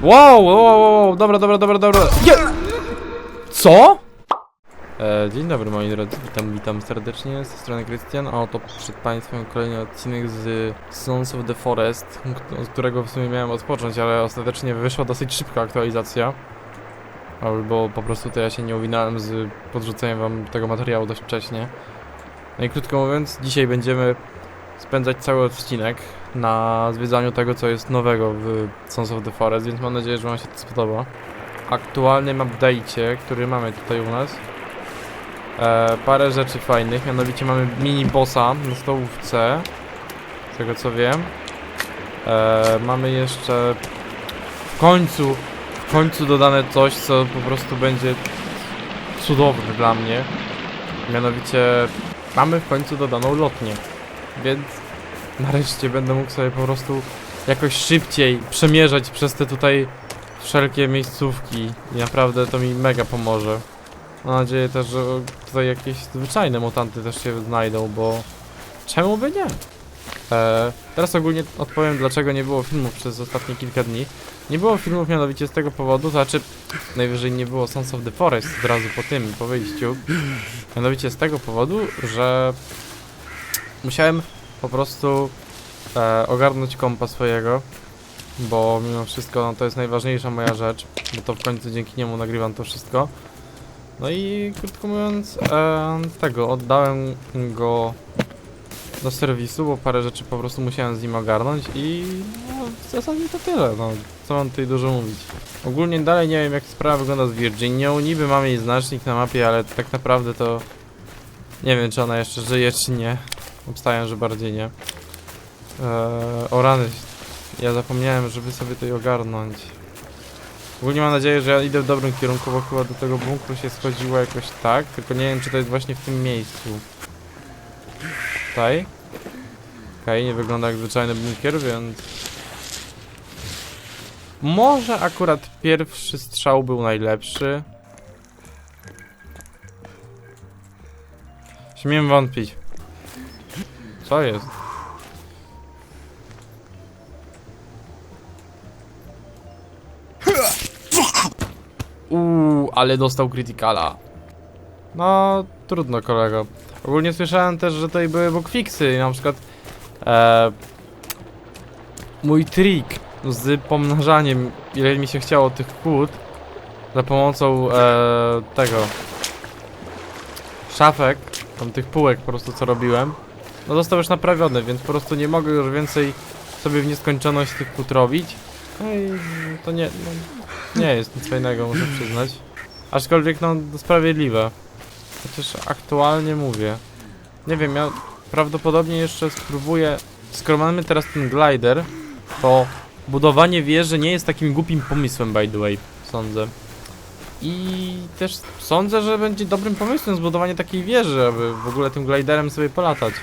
Wow, wow, wow, wow, dobra, dobra, dobra, dobra. Je Co? E, dzień dobry moi drodzy, witam, witam serdecznie, z tej strony Krystian, a oto przed Państwem kolejny odcinek z Sons of the Forest, od którego w sumie miałem odpocząć, ale ostatecznie wyszła dosyć szybka aktualizacja. Albo po prostu to ja się nie uwinąłem z podrzuceniem Wam tego materiału dość wcześnie. No i krótko mówiąc, dzisiaj będziemy spędzać cały odcinek na zwiedzaniu tego, co jest nowego w Sons of the Forest, więc mam nadzieję, że Wam się to spodoba. Aktualnym update'cie, który mamy tutaj u nas, e, parę rzeczy fajnych, mianowicie mamy mini bossa na stołówce, z tego co wiem. E, mamy jeszcze w końcu, w końcu dodane coś, co po prostu będzie cudowne dla mnie. Mianowicie mamy w końcu dodaną lotnię, więc nareszcie będę mógł sobie po prostu jakoś szybciej przemierzać przez te tutaj wszelkie miejscówki i naprawdę to mi mega pomoże. Mam nadzieję też, że tutaj jakieś zwyczajne mutanty też się znajdą, bo czemu by nie? Eee, teraz ogólnie odpowiem, dlaczego nie było filmów przez ostatnie kilka dni. Nie było filmów mianowicie z tego powodu, znaczy najwyżej nie było Sons of the Forest od razu po tym, po wyjściu. Mianowicie z tego powodu, że musiałem po prostu e, ogarnąć kompa swojego, bo mimo wszystko no, to jest najważniejsza moja rzecz, bo to w końcu dzięki niemu nagrywam to wszystko. No i krótko mówiąc, e, tego, oddałem go do serwisu, bo parę rzeczy po prostu musiałem z nim ogarnąć i no, w zasadzie to tyle, no, co mam tutaj dużo mówić. Ogólnie dalej nie wiem jak sprawa wygląda z Virginią, niby mamy jej znacznik na mapie, ale tak naprawdę to nie wiem czy ona jeszcze żyje czy nie. Obstaję, że bardziej nie. Eee, o rany, ja zapomniałem, żeby sobie tutaj ogarnąć. Ogólnie mam nadzieję, że ja idę w dobrym kierunku, bo chyba do tego bunkru się schodziło jakoś tak, tylko nie wiem, czy to jest właśnie w tym miejscu. Tutaj. Okej, nie wygląda jak zwyczajny bunkier, więc... Może akurat pierwszy strzał był najlepszy. Śmiem wątpić. Co jest? Uuu, ale dostał krytykala. No, trudno kolego. Ogólnie słyszałem też, że tutaj były bugfixy i na przykład e, mój trik z pomnażaniem, ile mi się chciało tych kłód za pomocą e, tego szafek, tam tych półek po prostu co robiłem, no został już naprawiony, więc po prostu nie mogę już więcej sobie w nieskończoność tych kłód robić. No i to nie, no, nie jest nic fajnego, muszę przyznać. Aczkolwiek no sprawiedliwe. Chociaż aktualnie mówię. Nie wiem, ja prawdopodobnie jeszcze spróbuję. Skoro mamy teraz ten glider, to budowanie wieży nie jest takim głupim pomysłem, by the way, sądzę. I też sądzę, że będzie dobrym pomysłem zbudowanie takiej wieży, aby w ogóle tym gliderem sobie polatać.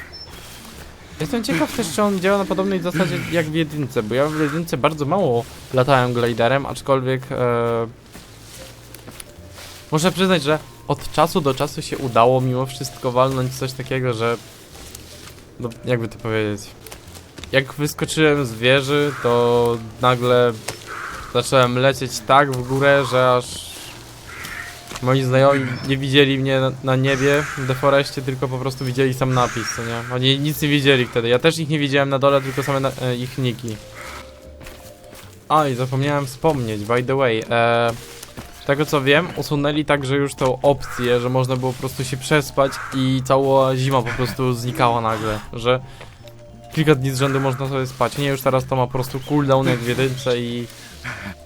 Jestem ciekaw też, czy on działa na podobnej zasadzie jak w jedynce, bo ja w jedynce bardzo mało latałem gliderem, aczkolwiek e, muszę przyznać, że od czasu do czasu się udało mimo wszystko walnąć coś takiego, że no jakby to powiedzieć jak wyskoczyłem z wieży, to nagle zacząłem lecieć tak w górę, że aż moi znajomi nie widzieli mnie na, niebie w deforeście, tylko po prostu widzieli sam napis, co nie? Oni nic nie widzieli wtedy. Ja też ich nie widziałem na dole, tylko same na, e, ich niki. A i zapomniałem wspomnieć, by the way, e, z tego co wiem, usunęli także już tą opcję, że można było po prostu się przespać i cała zima po prostu znikała nagle, że kilka dni z rzędu można sobie spać. Nie, już teraz to ma po prostu cooldown jak w jedynce i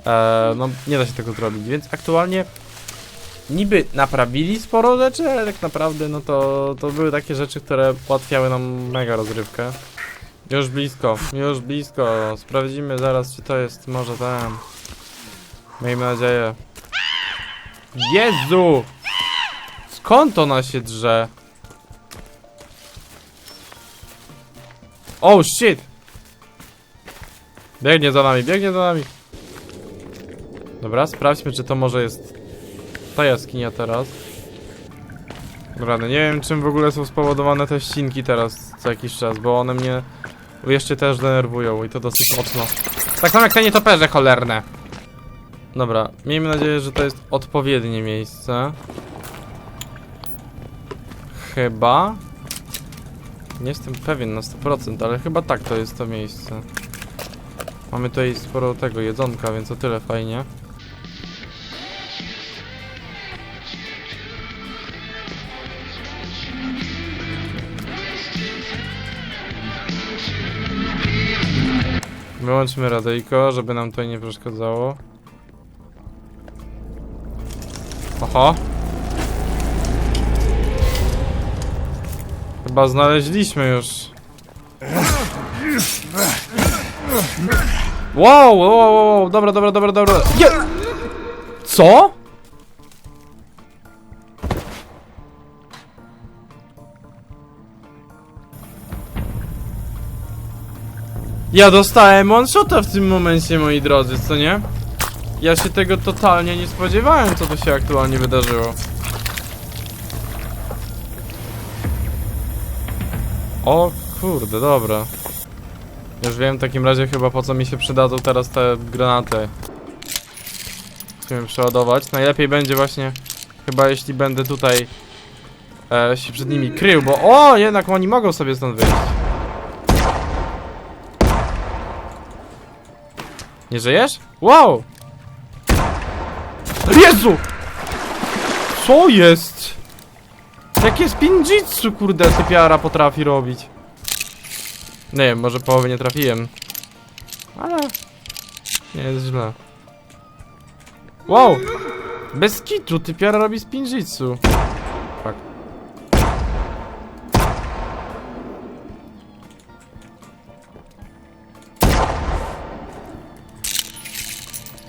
e, no nie da się tego zrobić, więc aktualnie niby naprawili sporo rzeczy, ale tak naprawdę no to, to były takie rzeczy, które ułatwiały nam mega rozrywkę. Już blisko, już blisko. Sprawdzimy zaraz, czy to jest może ten. Miejmy nadzieję. Jezu! Skąd ona się drze? Oh shit! Biegnie za nami, biegnie za nami. Dobra, sprawdźmy, czy to może jest ta jaskinia teraz. Rany, nie wiem czym w ogóle są spowodowane te ścinki teraz co jakiś czas, bo one mnie jeszcze też denerwują i to dosyć mocno. Tak samo jak te nietoperze cholerne. Dobra, miejmy nadzieję, że to jest odpowiednie miejsce. Chyba. Nie jestem pewien na 100%, ale chyba tak to jest to miejsce. Mamy tutaj sporo tego jedzonka, więc o tyle fajnie. Wyłączmy radyjko, żeby nam to nie przeszkadzało. Oho. Chyba znaleźliśmy już. Wow, wow, wow, wow, dobra, dobra, dobra, dobra. Je Co? Ja dostałem one shota w tym momencie, moi drodzy, co nie? Ja się tego totalnie nie spodziewałem, co to się aktualnie wydarzyło. O kurde, dobra. Już wiem w takim razie chyba po co mi się przydadzą teraz te granaty. Musimy przeładować. Najlepiej będzie właśnie chyba jeśli będę tutaj e, się przed nimi krył, bo o, jednak oni mogą sobie stąd wyjść. Nie żyjesz? Wow! Jezu! Co jest? Jakie spinjitsu, kurde, typiara potrafi robić. Nie wiem, może połowy nie trafiłem. Ale... Nie jest źle. Wow! Bez kitu, typiara robi spinjitsu.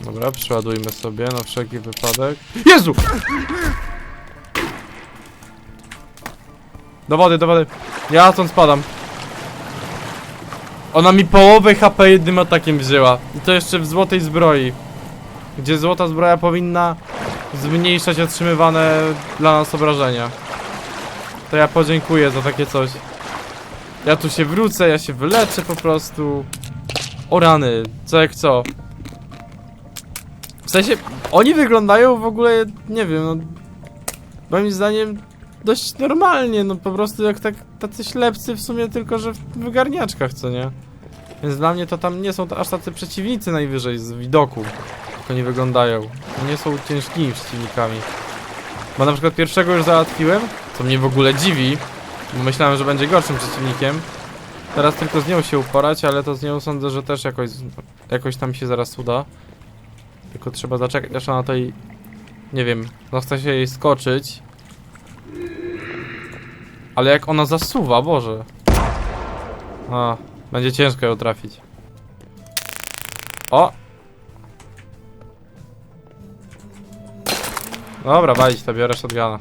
Dobra, przeładujmy sobie na wszelki wypadek. Jezu! Do wody, do wody. Ja stąd spadam. Ona mi połowę HP jednym atakiem wzięła. I to jeszcze w złotej zbroi. Gdzie złota zbroja powinna zmniejszać otrzymywane dla nas obrażenia. To ja podziękuję za takie coś. Ja tu się wrócę, ja się wyleczę po prostu. O rany, co jak co. W sensie, oni wyglądają w ogóle, nie wiem, no... Moim zdaniem dość normalnie, no po prostu jak tak tacy ślepcy w sumie tylko, że w wygarniaczkach, co nie? Więc dla mnie to tam nie są aż tacy przeciwnicy najwyżej z widoku, jak oni wyglądają. Nie są ciężkimi przeciwnikami. Bo na przykład pierwszego już załatwiłem, co mnie w ogóle dziwi, bo myślałem, że będzie gorszym przeciwnikiem. Teraz tylko z nią się uporać, ale to z nią sądzę, że też jakoś, jakoś tam się zaraz uda. Tylko trzeba zaczekać, aż ona tutaj, nie wiem, no chce się jej skoczyć. Ale jak ona zasuwa, Boże. A, będzie ciężko ją trafić. O! Dobra, walić to, biorę shotguna.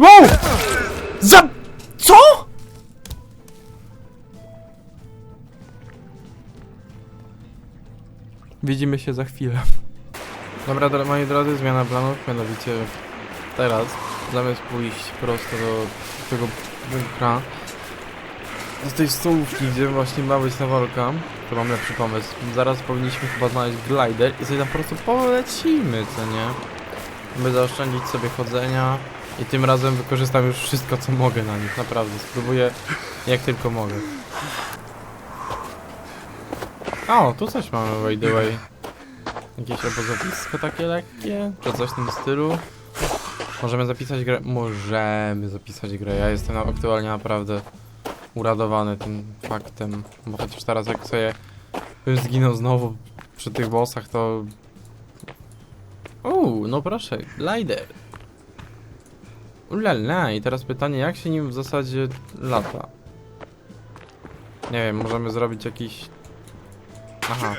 Wow! Widzimy się za chwilę. Dobra, dro moi drodzy, zmiana planów, mianowicie teraz, zamiast pójść prosto do tego bunkra, do tej stołówki, gdzie właśnie ma być ta walka, to mam lepszy pomysł. Zaraz powinniśmy chyba znaleźć glider i sobie tam po prostu polecimy, co nie? By zaoszczędzić sobie chodzenia i tym razem wykorzystam już wszystko, co mogę na nich, naprawdę. Spróbuję jak tylko mogę. O, tu coś mamy, by the way. Jakieś obozowisko takie lekkie, czy coś w tym stylu. Możemy zapisać grę? Możemy zapisać grę. Ja jestem aktualnie naprawdę uradowany tym faktem. Bo chociaż teraz jak sobie bym zginął znowu przy tych bossach, to... Uuu, no proszę, glider. Ulala, i teraz pytanie, jak się nim w zasadzie lata? Nie wiem, możemy zrobić jakiś... Aha.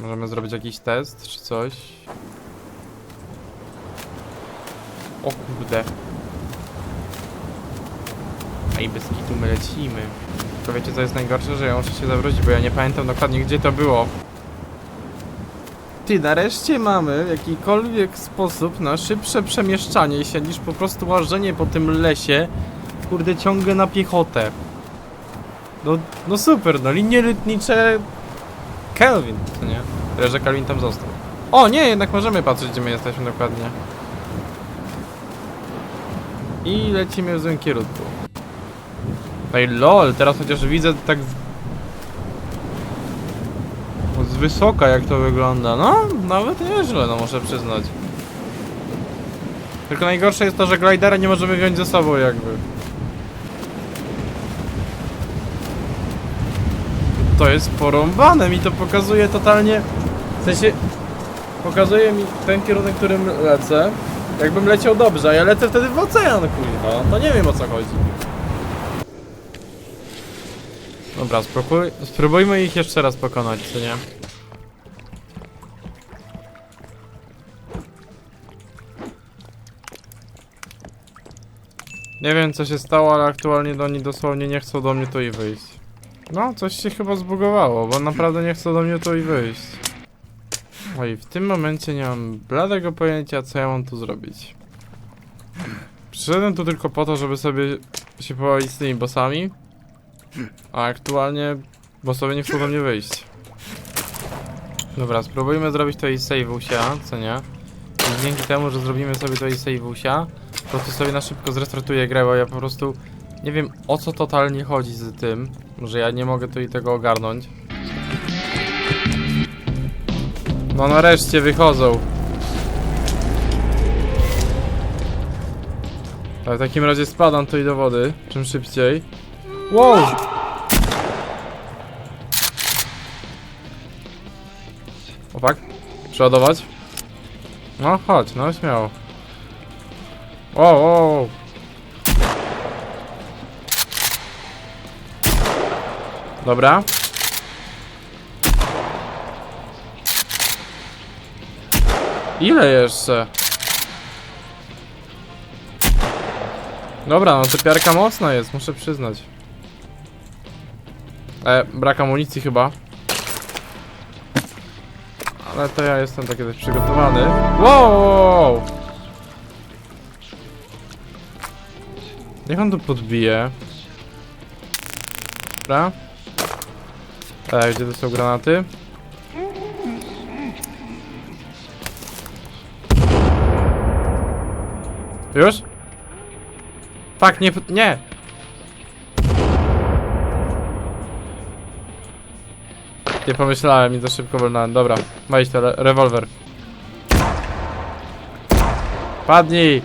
Możemy zrobić jakiś test, czy coś? O kurde. Ej, bez kitu my lecimy. Tylko wiecie co jest najgorsze, że ja muszę się zawrócić, bo ja nie pamiętam dokładnie gdzie to było. Ty, nareszcie mamy jakikolwiek sposób na szybsze przemieszczanie się niż po prostu łażenie po tym lesie. Kurde, ciągle na piechotę. No, no super, no linie lotnicze Kelvin, co nie? Tyle, że Kelvin tam został. O nie, jednak możemy patrzeć gdzie my jesteśmy dokładnie. I lecimy w złym kierunku. No i lol, teraz chociaż widzę tak z... wysoka jak to wygląda. No, nawet nieźle, no muszę przyznać. Tylko najgorsze jest to, że glidera nie możemy wziąć ze sobą jakby. To jest porąbane, mi to pokazuje totalnie... W sensie... Pokazuje mi ten kierunek, którym lecę. Jakbym leciał dobrze, a ja lecę wtedy w ocean, kurwa. To nie wiem o co chodzi. Dobra, spróbuj, spróbujmy ich jeszcze raz pokonać, czy nie? Nie wiem co się stało, ale aktualnie do oni dosłownie nie chcą do mnie tu i wyjść. No, coś się chyba zbugowało, bo naprawdę nie chcą do mnie tu i wyjść. Oj, w tym momencie nie mam bladego pojęcia, co ja mam tu zrobić. Przyszedłem tu tylko po to, żeby sobie się pobawić z tymi bossami. A aktualnie bossowie nie chcą do mnie wyjść. Dobra, spróbujmy zrobić to i save'usia, co nie? I dzięki temu, że zrobimy sobie to i save'usia, po prostu sobie na szybko zrestartuję grę, bo ja po prostu nie wiem o co totalnie chodzi z tym, że ja nie mogę tu i tego ogarnąć. No nareszcie wychodzą. Ale w takim razie spadam tu i do wody, czym szybciej. Wow! Opak, przeładować. No chodź, no śmiało. Wow, wow, wow. Dobra. Ile jeszcze? Dobra, no to piarka mocna jest, muszę przyznać. E, brak amunicji chyba. Ale to ja jestem taki dość przygotowany. Wow! Niech on tu podbije. Dobra. E, gdzie to są granaty? Już? Fak, nie, nie! Nie pomyślałem i za szybko wolnałem. Dobra, weź to re rewolwer. Padnij!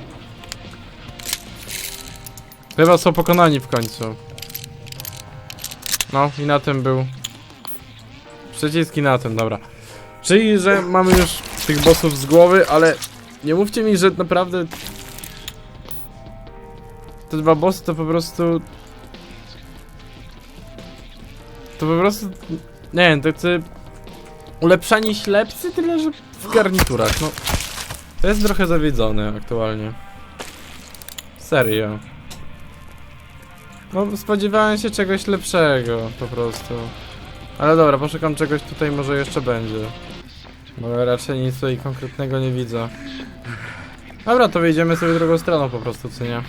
Chyba są pokonani w końcu. No i na tym był. Przyciski na tym, dobra. Czyli, że mamy już tych bossów z głowy, ale nie mówcie mi, że naprawdę te dwa bossy to po prostu... To po prostu... Nie wiem, tacy... Ulepszani ślepcy, tyle że w garniturach, no... To jest trochę zawiedzone aktualnie. Serio. No, spodziewałem się czegoś lepszego, po prostu. Ale dobra, poszukam czegoś tutaj, może jeszcze będzie. Bo raczej nic tutaj konkretnego nie widzę. Dobra, to wyjdziemy sobie drugą stroną po prostu, co nie?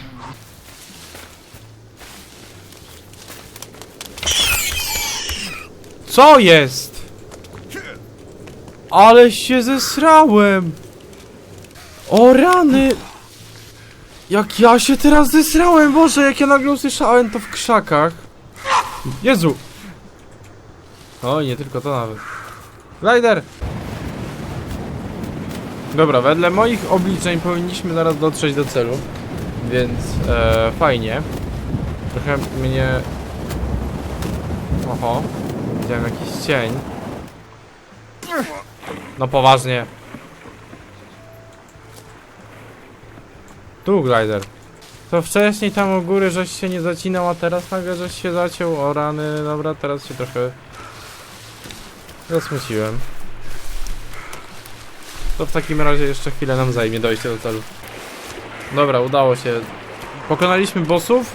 Co jest? Ale się zesrałem! O rany! Jak ja się teraz zesrałem, Boże, jak ja nagle usłyszałem to w krzakach. Jezu! Oj, nie tylko to nawet. Glider! Dobra, wedle moich obliczeń powinniśmy zaraz dotrzeć do celu. Więc e, fajnie. Trochę mnie... Oho. Widziałem jakiś cień. No poważnie. Tu glider. To wcześniej tam u góry żeś się nie zacinał, a teraz nagle żeś się zaciął. O rany, dobra, teraz się trochę zasmuciłem. To w takim razie jeszcze chwilę nam zajmie dojście do celu. Dobra, udało się. Pokonaliśmy bossów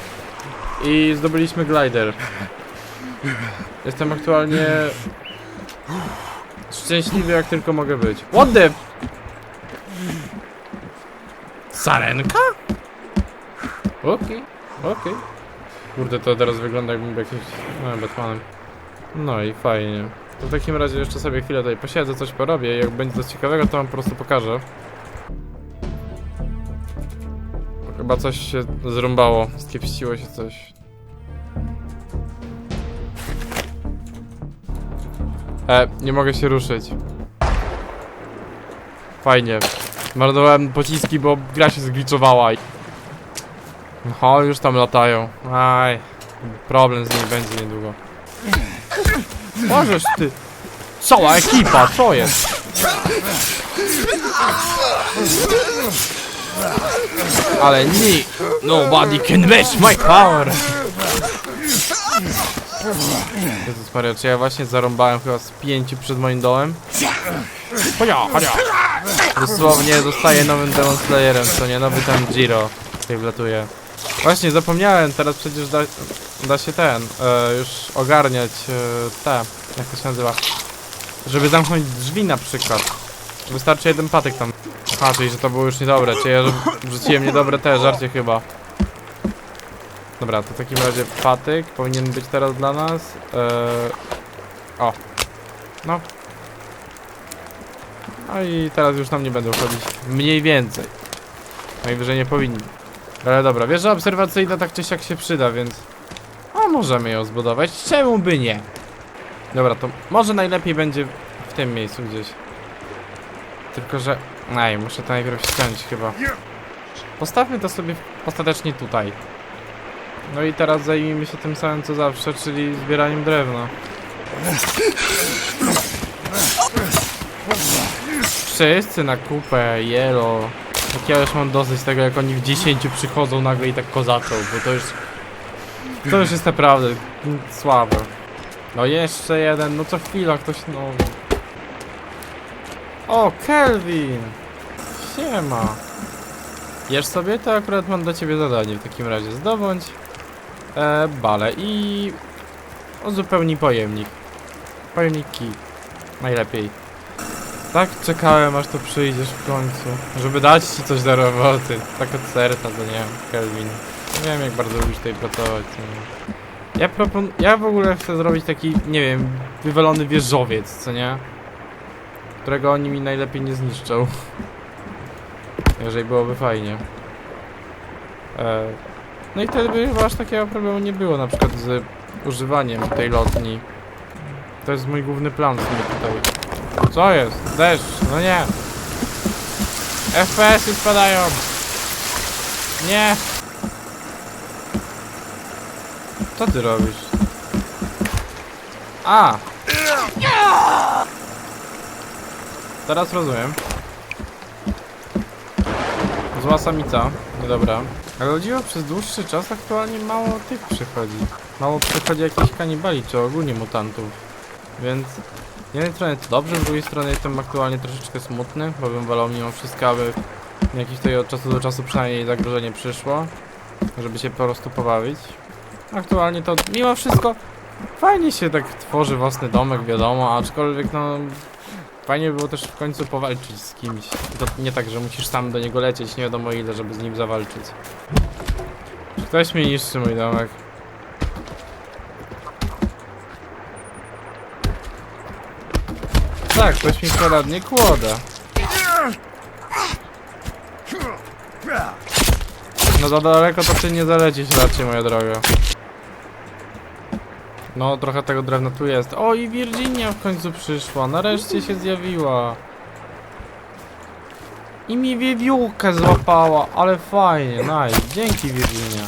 i zdobyliśmy glider. Jestem aktualnie szczęśliwy jak tylko mogę być. What the... Sarenka? Okej, okej. Kurde, to teraz wygląda jakbym był jakimś no, Batmanem. No i fajnie. To w takim razie jeszcze sobie chwilę tutaj posiedzę, coś porobię jak będzie coś ciekawego, to wam po prostu pokażę. Chyba coś się zrąbało, skiepściło się coś. E, nie mogę się ruszyć. Fajnie. Marnowałem pociski, bo gra się zgliczowała. i- O, już tam latają. Aj, problem z nimi będzie niedługo. Możesz ty. Cała ekipa, co jest? Ale nie. Nobody can match my power. Jezus Maria, czy ja właśnie zarąbałem chyba z pięciu przed moim dołem? Chodzia, chodzia. Dosłownie zostaje nowym Demon Slayerem, co nie? Nowy tam Giro tutaj wlatuje. Właśnie, zapomniałem, teraz przecież da, da się ten, e, już ogarniać e, te, jak to się nazywa? Żeby zamknąć drzwi na przykład. Wystarczy jeden patyk tam. Aha, czyli że to było już niedobre, czyli ja wrzuciłem niedobre te żarcie chyba. Dobra, to w takim razie patyk powinien być teraz dla nas. E, o. No. No i teraz już nam nie będą chodzić. Mniej więcej. Najwyżej nie powinni. Ale dobra, wieża obserwacyjna tak czy siak się przyda, więc... A możemy ją zbudować, czemu by nie? Dobra, to może najlepiej będzie w tym miejscu gdzieś. Tylko, że... Aj, muszę to najpierw ściąć chyba. Postawmy to sobie ostatecznie tutaj. No i teraz zajmijmy się tym samym co zawsze, czyli zbieraniem drewna. Wszyscy na kupę, jelo. Jak ja już mam dosyć tego, jak oni w 10 przychodzą nagle i tak kozaczą, bo to już... To już jest naprawdę słabe. No jeszcze jeden, no co chwila ktoś nowy. O, Kelvin! Siema. Jesz sobie? To akurat mam dla ciebie zadanie w takim razie. Zdobądź e, bale i uzupełnij pojemnik. Pojemniki. Najlepiej. Tak czekałem aż tu przyjdziesz w końcu, żeby dać ci coś do roboty. Tak od serca, to nie wiem, Kelvin. Nie wiem jak bardzo lubisz tutaj pracować. Ja propon... Ja w ogóle chcę zrobić taki, nie wiem, wywalony wieżowiec, co nie? Którego oni mi najlepiej nie zniszczą. Jeżeli byłoby fajnie. E, no i wtedy by chyba aż takiego problemu nie było, na przykład z używaniem tej lotni. To jest mój główny plan w sumie tutaj. Co jest? Deszcz, no nie. FPS-y spadają. Nie. Co ty robisz? A! Teraz rozumiem. Zła samica, niedobra. Ale o dziwo przez dłuższy czas aktualnie mało tych przychodzi. Mało przychodzi jakichś kanibali, czy ogólnie mutantów. Więc z jednej strony to dobrze, z drugiej strony jestem aktualnie troszeczkę smutny, bo bym wolał mimo wszystko, aby jakieś tutaj od czasu do czasu przynajmniej zagrożenie przyszło, żeby się po prostu pobawić. Aktualnie to mimo wszystko fajnie się tak tworzy własny domek, wiadomo, aczkolwiek no fajnie by było też w końcu powalczyć z kimś. To nie tak, że musisz sam do niego lecieć, nie wiadomo ile, żeby z nim zawalczyć. Czy ktoś mi niszczy mój domek? Tak, ktoś mi kradnie kłoda. No za daleko to ty nie zalecieć raczej, moja droga. No, trochę tego drewna tu jest. O, i Virginia w końcu przyszła. Nareszcie się zjawiła. I mi wiewiórkę złapała, ale fajnie, nice. Dzięki Virginia.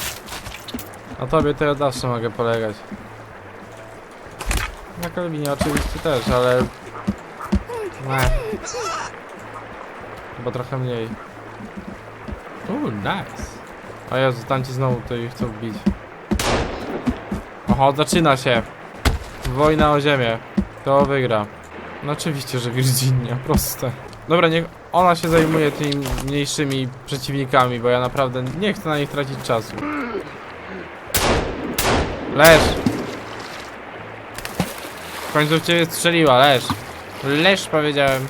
Na tobie to ja zawsze mogę polegać. Na Kelvinie oczywiście też, ale... Nie. Chyba trochę mniej. Uuu, nice. O Jezu, tam ci znowu tutaj chcą wbić. Oho, zaczyna się. Wojna o ziemię. Kto wygra? No oczywiście, że Virginia, proste. Dobra, niech ona się zajmuje tymi mniejszymi przeciwnikami, bo ja naprawdę nie chcę na nich tracić czasu. Leż! W końcu w ciebie strzeliła, leż! Leż powiedziałem.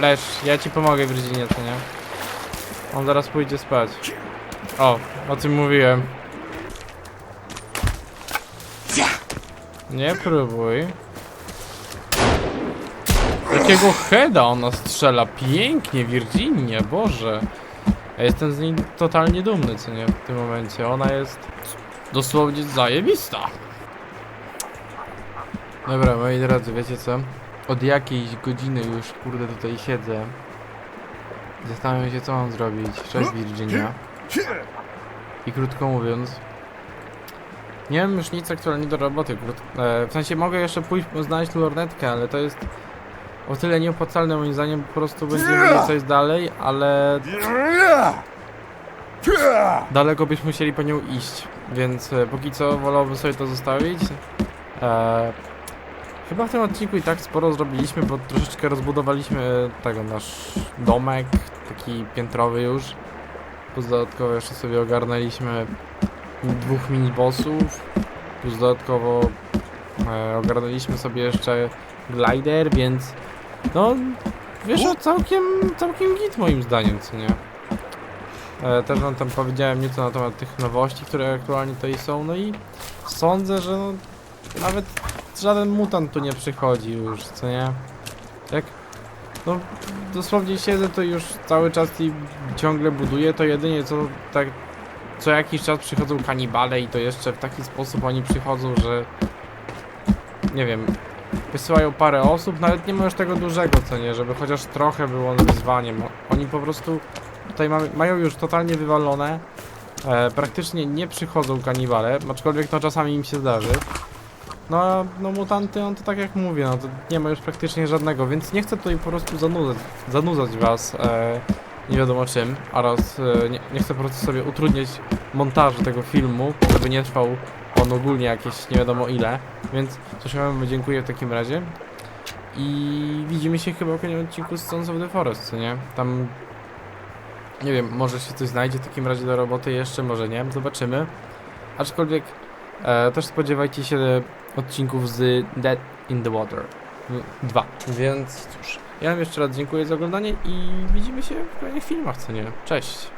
Leż, ja ci pomogę Virginia, co nie? On zaraz pójdzie spać. O, o tym mówiłem. Nie próbuj. Jakiego heada ona strzela? Pięknie, Virginia, Boże. Ja jestem z niej totalnie dumny, co nie, w tym momencie. Ona jest dosłownie zajebista. Dobra, moi drodzy, wiecie co? Od jakiejś godziny już, kurde, tutaj siedzę. Zastanawiam się, co mam zrobić. Cześć, Virginia. I krótko mówiąc, nie mam już nic aktualnie do roboty. E, w sensie mogę jeszcze pójść znaleźć lornetkę, ale to jest o tyle nieopłacalne moim zdaniem, po prostu będziemy mieli coś dalej, ale daleko byśmy musieli po nią iść, więc e, póki co wolałbym sobie to zostawić. E, chyba w tym odcinku i tak sporo zrobiliśmy, bo troszeczkę rozbudowaliśmy tego nasz domek, taki piętrowy już. Plus dodatkowo jeszcze sobie ogarnęliśmy dwóch mini-bossów, plus dodatkowo e, ogarnęliśmy sobie jeszcze glider, więc no wyszło całkiem, całkiem git moim zdaniem, co nie? E, też wam tam powiedziałem nieco na temat tych nowości, które aktualnie tutaj są, no i sądzę, że no, nawet żaden mutant tu nie przychodzi już, co nie? Jak no dosłownie siedzę to już cały czas i ciągle buduję, to jedynie co tak co jakiś czas przychodzą kanibale i to jeszcze w taki sposób oni przychodzą, że nie wiem, wysyłają parę osób, nawet nie już tego dużego, co nie, żeby chociaż trochę było wyzwaniem. Oni po prostu tutaj mają już totalnie wywalone. E, praktycznie nie przychodzą kanibale, aczkolwiek to czasami im się zdarzy. No, a, no mutanty, on to tak jak mówię, no to nie ma już praktycznie żadnego, więc nie chcę tutaj po prostu zanudzać, zanudzać was e, nie wiadomo czym, oraz e, nie, nie chcę po prostu sobie utrudniać montażu tego filmu, żeby nie trwał on ogólnie jakieś nie wiadomo ile, więc coś wam dziękuję w takim razie. I widzimy się chyba w kolejnym odcinku z Sons of the Forest, co nie? Tam nie wiem, może się coś znajdzie w takim razie do roboty jeszcze, może nie, zobaczymy. Aczkolwiek e, też spodziewajcie się odcinków z Dead in the Water 2. Więc cóż, ja wam jeszcze raz dziękuję za oglądanie i widzimy się w kolejnych filmach, co nie? Cześć!